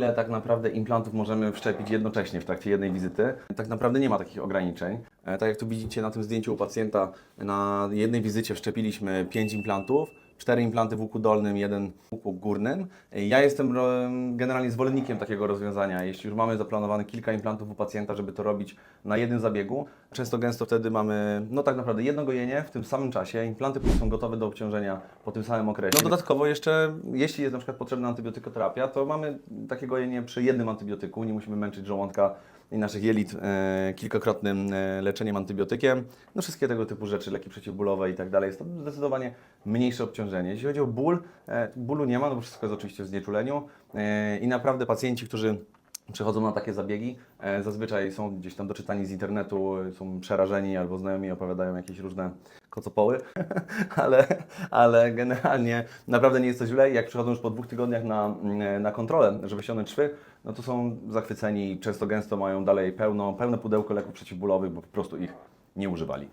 ile tak naprawdę implantów możemy wszczepić jednocześnie w trakcie jednej wizyty. Tak naprawdę nie ma takich ograniczeń. E, Tak jak tu widzicie na tym zdjęciu u pacjenta, na jednej wizycie wszczepiliśmy 5 implantów, cztery implanty w łuku dolnym, jeden w łuku górnym. E, Ja jestem generalnie zwolennikiem takiego rozwiązania. Jeśli już mamy zaplanowane kilka implantów u pacjenta, żeby to robić na jednym zabiegu, często gęsto wtedy mamy, no tak naprawdę jedno gojenie w tym samym czasie. Implanty są gotowe do obciążenia po tym samym okresie. No dodatkowo jeszcze, jeśli jest na przykład potrzebna antybiotykoterapia, to mamy takie gojenie przy jednym antybiotyku. Nie musimy męczyć żołądka i naszych jelit e, kilkakrotnym e, leczeniem antybiotykiem. No wszystkie tego typu rzeczy, leki przeciwbólowe i tak dalej. Jest to zdecydowanie mniejsze obciążenie. Jeśli chodzi o ból, e, bólu nie ma, no bo wszystko jest oczywiście w znieczuleniu e, i naprawdę pacjenci, którzy przychodzą na takie zabiegi, e, zazwyczaj są gdzieś tam doczytani z internetu, e, są przerażeni albo znajomi opowiadają jakieś różne kocopoły, ale, ale generalnie naprawdę nie jest to źle. Jak przychodzą już po dwóch tygodniach na, mm, na kontrolę, żeby ściągnąć szwy, no to są zachwyceni i często gęsto mają dalej pełno, pełne pudełko leków przeciwbólowych, bo po prostu ich nie używali.